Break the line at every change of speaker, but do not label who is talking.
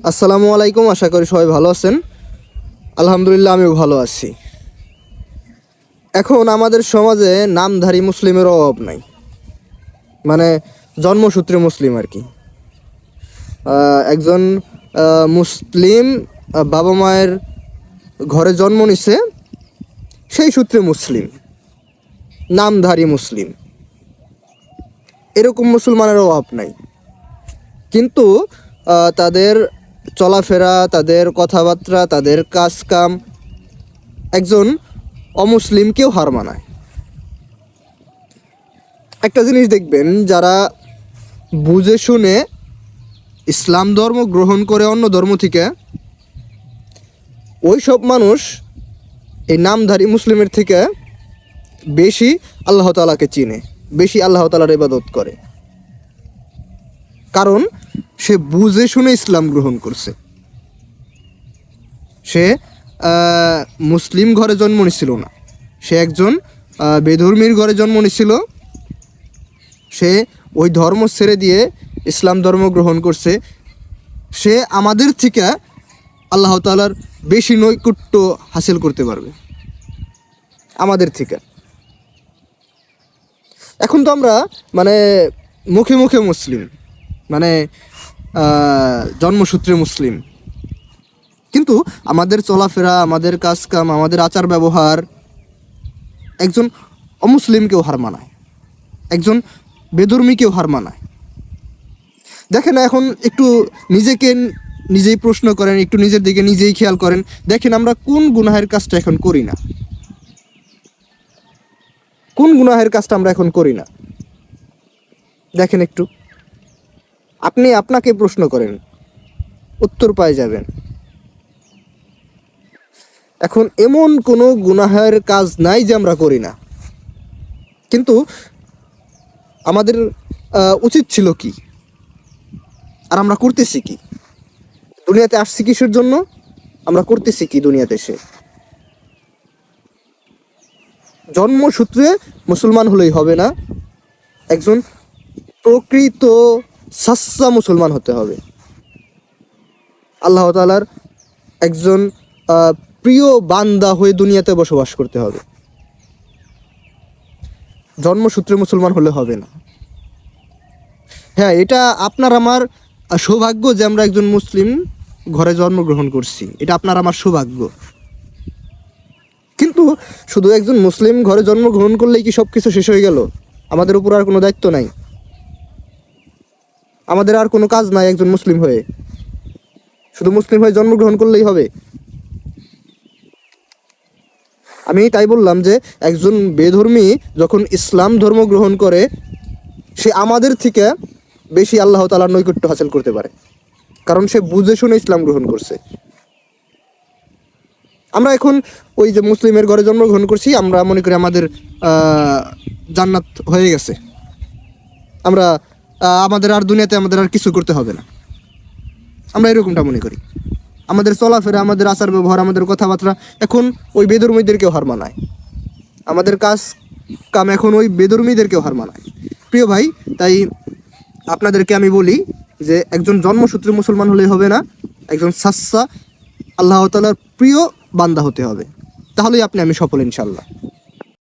আসসালামু আলাইকুম, আশা করি সবাই ভালো আছেন। আলহামদুলিল্লাহ, আমিও ভালো আছি। এখন আমাদের সমাজে নামধারী মুসলিমের অভাব নাই। মানে জন্মসূত্রে মুসলিম আর কি। একজন মুসলিম বাবা মায়ের ঘরে জন্ম নিছে, সেই সূত্রে মুসলিম। নামধারী মুসলিম। এরকম মুসলমানের অভাব নাই। কিন্তু তাদের চলাফেরা, তাদের কথাবার্তা, তাদের কাজ কাম একজন অমুসলিমকেও হার মানায়। একটা জিনিস দেখবেন, যারা বুঝে শুনে ইসলাম ধর্ম গ্রহণ করে অন্য ধর্ম থেকে ওই সব মানুষ এই নামধারী মুসলিমের থেকে বেশি আল্লাহ তালাকে চিনে, বেশি আল্লাহ তালার ইবাদত করে। কারণ সে বুঝে শুনে ইসলাম গ্রহণ করছে। সে মুসলিম ঘরে জন্ম নিছিল না। সে একজন বেধর্মীর ঘরে জন্ম নিছিল। সে ওই ধর্ম ছেড়ে দিয়ে ইসলাম ধর্ম গ্রহণ করছে। সে আমাদের থেকে আল্লাহ তালার বেশি নৈকট্য হাসিল করতে পারবে। আমাদের থেকে। এখন তো আমরা মানে মুখে মুখে মুসলিম। মানে জন্মসূত্রে মুসলিম। কিন্তু আমাদের চলাফেরা, আমাদের কাজকাম, আমাদের আচার ব্যবহার একজন অমুসলিমকেও হার মানায়, একজন বেদর্মীকেও হার মানায়। দেখেন এখন একটু নিজেকে নিজেই প্রশ্ন করেন, একটু নিজের দিকে নিজেই খেয়াল করেন, দেখেন আমরা কোন গুনাহের কাজটা এখন করি না? কোন গুনাহের কাজটা আমরা এখন করি না? দেখেন একটু। আপনি আপনাকে প্রশ্ন করেন, উত্তর পাই যাবেন। এখন এমন কোনো গুনাহের কাজ নাই যে আমরা করি না। কিন্তু আমাদের উচিত ছিল কি? আর আমরা করতেছি কি? দুনিয়াতে আসছি কিসের জন্য? আমরা করতেছি কি দুনিয়াতে এসে? জন্মসূত্রে মুসলমান হলেই হবে না। একজন প্রকৃত সাচ্চা মুসলমান হতে হবে। আল্লাহ তালার একজন প্রিয় বান্দা হয়ে দুনিয়াতে বসবাস করতে হবে। জন্মসূত্রে মুসলমান হলে হবে না। হ্যাঁ এটা আপনার আমার সৌভাগ্য যে আমরা একজন মুসলিম ঘরে জন্মগ্রহণ করছি। এটা আপনার আমার সৌভাগ্য। কিন্তু শুধু একজন মুসলিম ঘরে জন্মগ্রহণ করলেই কি সব কিছু শেষ হয়ে গেল? আমাদের উপর আর কোনো দায়িত্ব নাই। আমাদের আর কোনো কাজ নাই একজন মুসলিম হয়ে। শুধু মুসলিম হয়ে জন্মগ্রহণ করলেই হবে। আমি তাই বললাম যে, একজন বেধর্মী যখন ইসলাম ধর্ম গ্রহণ করে, সে আমাদের থেকে বেশি আল্লাহ তালার নৈকট্য হাসিল করতে পারে। কারণ সে বুঝে শুনে ইসলাম গ্রহণ করছে। আমরা এখন ওই যে মুসলিমের ঘরে জন্মগ্রহণ করছি, আমরা মনে করি আমাদের জান্নাত হয়ে গেছে। আমরা আমাদের আর দুনিয়াতে আমাদের আর কিছু করতে হবে না। আমরা এরকমটা মনে করি। আমাদের চলাফেরা, আমাদের আচার ব্যবহার, আমাদের কথাবার্তা এখন ওই বেদর্মীদেরকেও হার মানায়। আমাদের কাজ কাম এখন ওই বেদর্মীদেরকেও হার মানায়। প্রিয় ভাই, তাই আপনাদেরকে আমি বলি যে একজন জন্মসূত্রে মুসলমান হলেই হবে না, একজন সাচ্চা আল্লাহ তালার প্রিয় বান্দা হতে হবে। তাহলেই আপনি আমি সফল ইনশাল্লাহ